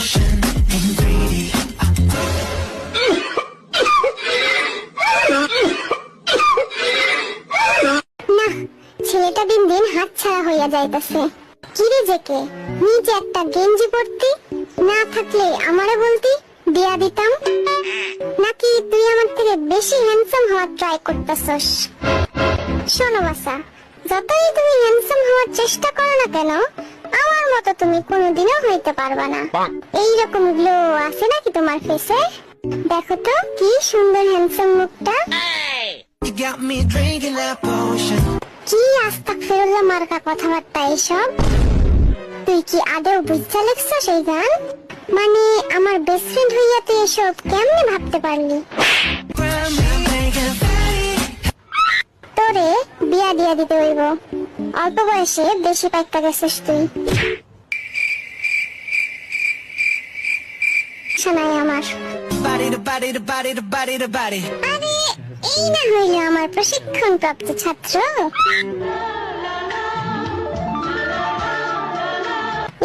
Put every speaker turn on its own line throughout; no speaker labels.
caution and greedy.
ছেলেটা দিন দিন হাতছাড়া হইয়া যাইতাছে। কিরে জেকে, নিজে একটা গেঞ্জি পরতি? না থাকলে আমারে বলতি, দিয়া দিতাম। নাকি তুই আমার থেকে বেশি হ্যান্ডসাম হওয়ার ট্রাই করতেছস? শোনো বাসা যতই তুমি হ্যান্ডসাম হওয়ার চেষ্টা করো না কেন আমার মতো তুমি কোনোদিনও হইতে পারবা না। এইরকম গ্লো আছে নাকি তোমার ফেসে দেখো তো কি সুন্দর হ্যান্ডসাম মুখটা. কি আস্তাক ফেরুল্লাহ মার্কা কথাবার্তা এসব তুই কি আদৌ বুঝতে লেখছ সেই গান? মানে আমার বেস্ট ফ্রেন্ড হইয়া তুই এসব কেমনে ভাবতে পারলি? বিয়া দিতে হইব। অল্প বয়সে বেশি পাইকা গেছিস তুই। শোনাই আমার. আরে এই না হইল আমার প্রশিক্ষণ প্রাপ্ত ছাত্র।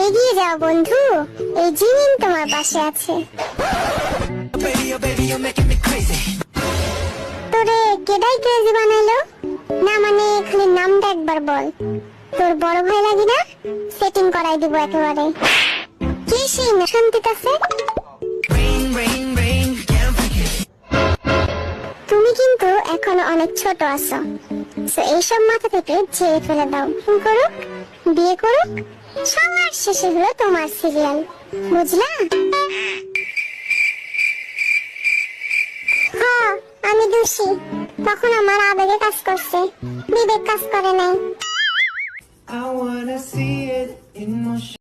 এগিয়ে যাও বন্ধু এই জিনিন তোমার পাশে আছে. তোরে কেডাই ক্রেজি বানাইলো? না মানে খালি নামটা একবার বল। তোর বড় ভাই লাগি না সেটিং করাই দিব একেবারে। কি সেই শান্তিতে আছে. তুমি কিন্তু এখনও অনেক ছোট আছো। তো এইসব মাথা থেকে ঝেড়ে ফেলে দাও। ফোন করুক, বিয়ে করুক, সবার শেষে হলো তোমার সিরিয়াল বুঝলা? হ্যাঁ আমি দোষী। তখন আমার আবেগে কাজ করছে। বিবেক কাজ করে নাই।